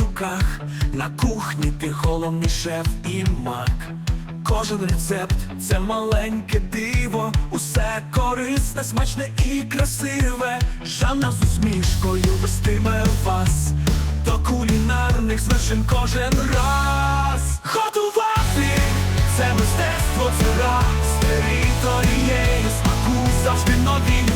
руках, на кухні ти головний шеф і мак. Кожен рецепт це маленьке диво, усе корисне, смачне і красиве. Жанна з усмішкою вестиме вас до кулінарних звершень кожен раз. Готувати це мистецтво, це раз територією смаку завжди нові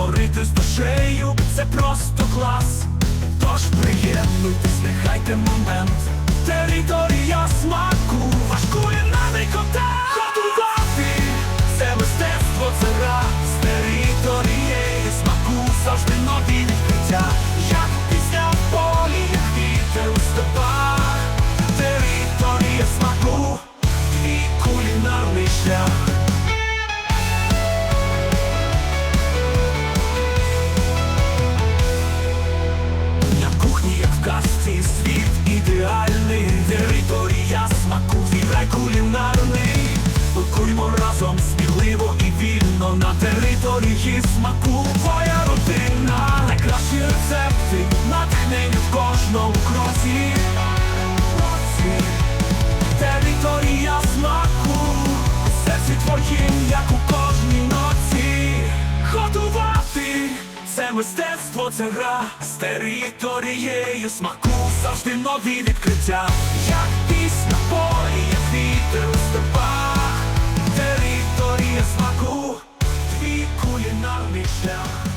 Творити з душею це просто клас. Тож приєднуйтесь, нехайте момент. Територія смаку, ваш кулінарний контент Готувати це мистецтво, це раз з територією смаку завжди нові разом сміливо і вільно на території смаку. Твоя родина, найкращі рецепти, натхнення в кожному. Кроці. Територія смаку, у серці твоїм, як у кожній ноці. Готувати це мистецтво, це гра з територією смаку, завжди нові відкриття, як пісня полі, як вітер now